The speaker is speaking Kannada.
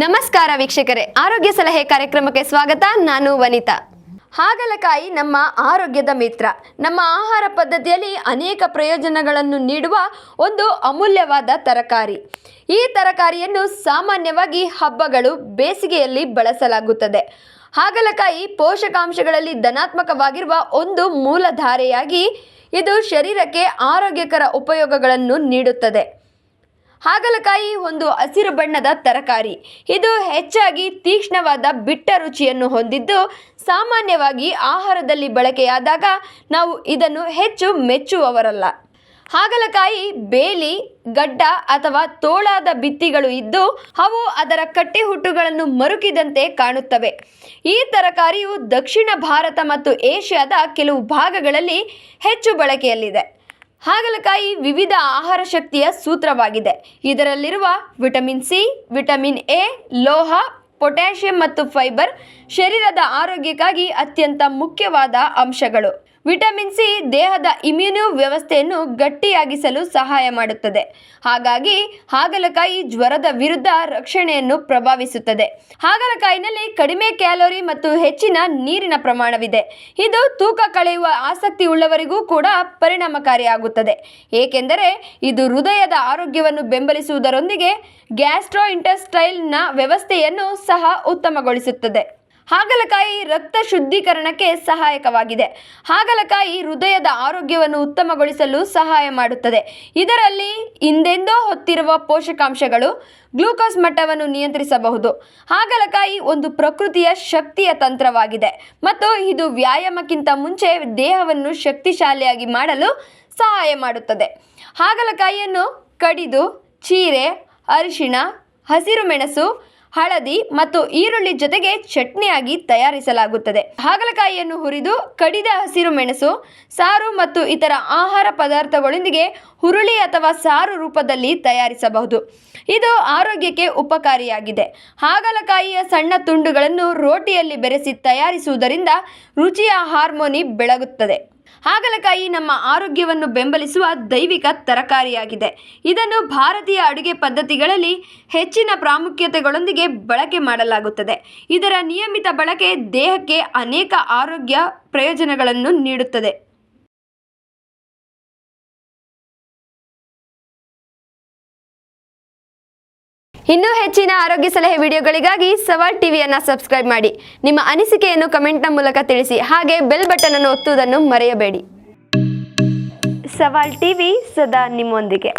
ನಮಸ್ಕಾರ ವೀಕ್ಷಕರೇ, ಆರೋಗ್ಯ ಸಲಹೆ ಕಾರ್ಯಕ್ರಮಕ್ಕೆ ಸ್ವಾಗತ, ನಾನು ವನಿತಾ. ಹಾಗಲಕಾಯಿ ನಮ್ಮ ಆರೋಗ್ಯದ ಮಿತ್ರ. ನಮ್ಮ ಆಹಾರ ಪದ್ಧತಿಯಲ್ಲಿ ಅನೇಕ ಪ್ರಯೋಜನಗಳನ್ನು ನೀಡುವ ಒಂದು ಅಮೂಲ್ಯವಾದ ತರಕಾರಿ. ಈ ತರಕಾರಿಯನ್ನು ಸಾಮಾನ್ಯವಾಗಿ ಹಬ್ಬಗಳು ಬೇಸಿಗೆಯಲ್ಲಿ ಬಳಸಲಾಗುತ್ತದೆ. ಹಾಗಲಕಾಯಿ ಪೋಷಕಾಂಶಗಳಲ್ಲಿ ಧನಾತ್ಮಕವಾಗಿರುವ ಒಂದು ಮೂಲಧಾರೆಯಾಗಿ ಇದು ಶರೀರಕ್ಕೆ ಆರೋಗ್ಯಕರ ಉಪಯೋಗಗಳನ್ನು ನೀಡುತ್ತದೆ. ಹಾಗಲಕಾಯಿ ಒಂದು ಹಸಿರು ಬಣ್ಣದ ತರಕಾರಿ. ಇದು ಹೆಚ್ಚಾಗಿ ತೀಕ್ಷ್ಣವಾದ ಬಿಟ್ಟ ರುಚಿಯನ್ನು ಹೊಂದಿದ್ದು, ಸಾಮಾನ್ಯವಾಗಿ ಆಹಾರದಲ್ಲಿ ಬಳಕೆಯಾದಾಗ ನಾವು ಇದನ್ನು ಹೆಚ್ಚು ಮೆಚ್ಚುವವರಲ್ಲ. ಹಾಗಲಕಾಯಿ ಬೇಲಿ, ಗಡ್ಡ ಅಥವಾ ತೋಳಾದ ಬಿತ್ತಿಗಳು ಇದ್ದು, ಅವು ಅದರ ಕಟ್ಟೆಹುಟ್ಟುಗಳನ್ನು ಮರುಕಿದಂತೆ ಕಾಣುತ್ತವೆ. ಈ ತರಕಾರಿಯು ದಕ್ಷಿಣ ಭಾರತ ಮತ್ತು ಏಷ್ಯಾದ ಕೆಲವು ಭಾಗಗಳಲ್ಲಿ ಹೆಚ್ಚು ಬಳಕೆಯಲ್ಲಿದೆ. ಹಾಗಲಕಾಯಿ ವಿವಿಧ ಆಹಾರ ಶಕ್ತಿಯ ಸೂತ್ರವಾಗಿದೆ. ಇದರಲ್ಲಿರುವ ವಿಟಮಿನ್ ಸಿ, ವಿಟಮಿನ್ ಎ, ಲೋಹ, ಪೊಟ್ಯಾಷಿಯಂ ಮತ್ತು ಫೈಬರ್ ಶರೀರದ ಆರೋಗ್ಯಕ್ಕಾಗಿ ಅತ್ಯಂತ ಮುಖ್ಯವಾದ ಅಂಶಗಳು. ವಿಟಮಿನ್ ಸಿ ದೇಹದ ಇಮ್ಯುನ್ಯೂ ವ್ಯವಸ್ಥೆಯನ್ನು ಗಟ್ಟಿಯಾಗಿಸಲು ಸಹಾಯ ಮಾಡುತ್ತದೆ. ಹಾಗಾಗಿ ಹಾಗಲಕಾಯಿ ಜ್ವರದ ವಿರುದ್ಧ ರಕ್ಷಣೆಯನ್ನು ಪ್ರಭಾವಿಸುತ್ತದೆ. ಹಾಗಲಕಾಯಿನಲ್ಲಿ ಕಡಿಮೆ ಕ್ಯಾಲೋರಿ ಮತ್ತು ಹೆಚ್ಚಿನ ನೀರಿನ ಪ್ರಮಾಣವಿದೆ. ಇದು ತೂಕ ಕಳೆಯುವ ಆಸಕ್ತಿ ಉಳ್ಳವರಿಗೂ ಕೂಡ ಪರಿಣಾಮಕಾರಿಯಾಗುತ್ತದೆ. ಏಕೆಂದರೆ ಇದು ಹೃದಯದ ಆರೋಗ್ಯವನ್ನು ಬೆಂಬಲಿಸುವುದರೊಂದಿಗೆ ಗ್ಯಾಸ್ಟ್ರೋ ಇಂಟೆಸ್ಟೈಲ್ನ ವ್ಯವಸ್ಥೆಯನ್ನು ಸಹ ಉತ್ತಮಗೊಳಿಸುತ್ತದೆ. ಹಾಗಲಕಾಯಿ ರಕ್ತ ಶುದ್ಧೀಕರಣಕ್ಕೆ ಸಹಾಯಕವಾಗಿದೆ. ಹಾಗಲಕಾಯಿ ಹೃದಯದ ಆರೋಗ್ಯವನ್ನು ಉತ್ತಮಗೊಳಿಸಲು ಸಹಾಯ ಮಾಡುತ್ತದೆ. ಇದರಲ್ಲಿ ಹಿಂದೆಂದೋ ಹೊತ್ತಿರುವ ಪೋಷಕಾಂಶಗಳು ಗ್ಲೂಕೋಸ್ ಮಟ್ಟವನ್ನು ನಿಯಂತ್ರಿಸಬಹುದು. ಹಾಗಲಕಾಯಿ ಒಂದು ಪ್ರಕೃತಿಯ ಶಕ್ತಿಯ ತಂತ್ರವಾಗಿದೆ ಮತ್ತು ಇದು ವ್ಯಾಯಾಮಕ್ಕಿಂತ ಮುಂಚೆ ದೇಹವನ್ನು ಶಕ್ತಿಶಾಲಿಯಾಗಿ ಮಾಡಲು ಸಹಾಯ ಮಾಡುತ್ತದೆ. ಹಾಗಲಕಾಯಿಯನ್ನು ಕಡಿದು, ಚೀರೆ, ಅರಿಶಿಣ, ಹಸಿರು ಮೆಣಸು ಹಳದಿ ಮತ್ತು ಈರುಳ್ಳಿ ಜೊತೆಗೆ ಚಟ್ನಿಯಾಗಿ ತಯಾರಿಸಲಾಗುತ್ತದೆ. ಹಾಗಲಕಾಯಿಯನ್ನು ಹುರಿದು ಕಡಿದ ಹಸಿರು ಮೆಣಸು, ಸಾರು ಮತ್ತು ಇತರ ಆಹಾರ ಪದಾರ್ಥಗಳೊಂದಿಗೆ ಹುರುಳಿ ಅಥವಾ ಸಾರು ರೂಪದಲ್ಲಿ ತಯಾರಿಸಬಹುದು. ಇದು ಆರೋಗ್ಯಕ್ಕೆ ಉಪಕಾರಿಯಾಗಿದೆ. ಹಾಗಲಕಾಯಿಯ ಸಣ್ಣ ತುಂಡುಗಳನ್ನು ರೋಟಿಯಲ್ಲಿ ಬೆರೆಸಿ ತಯಾರಿಸುವುದರಿಂದ ರುಚಿಯ ಹಾರ್ಮೋನಿ ಬೆಳಗುತ್ತದೆ. ಹಾಗಲಕಾಯಿ ನಮ್ಮ ಆರೋಗ್ಯವನ್ನು ಬೆಂಬಲಿಸುವ ದೈವಿಕ ತರಕಾರಿಯಾಗಿದೆ. ಇದನ್ನು ಭಾರತೀಯ ಅಡುಗೆ ಪದ್ಧತಿಗಳಲ್ಲಿ ಹೆಚ್ಚಿನ ಪ್ರಾಮುಖ್ಯತೆಗಳೊಂದಿಗೆ ಬಳಕೆ ಮಾಡಲಾಗುತ್ತದೆ. ಇದರ ನಿಯಮಿತ ಬಳಕೆ ದೇಹಕ್ಕೆ ಅನೇಕ ಆರೋಗ್ಯ ಪ್ರಯೋಜನಗಳನ್ನು ನೀಡುತ್ತದೆ. ಇನ್ನೂ ಹೆಚ್ಚಿನ ಆರೋಗ್ಯ ಸಲಹೆ ವಿಡಿಯೋಗಳಿಗಾಗಿ ಸವಾಲ್ ಟಿವಿಯನ್ನು ಸಬ್ಸ್ಕ್ರೈಬ್ ಮಾಡಿ. ನಿಮ್ಮ ಅನಿಸಿಕೆಯನ್ನು ಕಮೆಂಟ್ನ ಮೂಲಕ ತಿಳಿಸಿ. ಹಾಗೆ ಬೆಲ್ ಬಟನ್ ಅನ್ನು ಒತ್ತುವುದನ್ನು ಮರೆಯಬೇಡಿ. ಸವಾಲ್ ಟಿವಿ ಸದಾ ನಿಮ್ಮೊಂದಿಗೆ.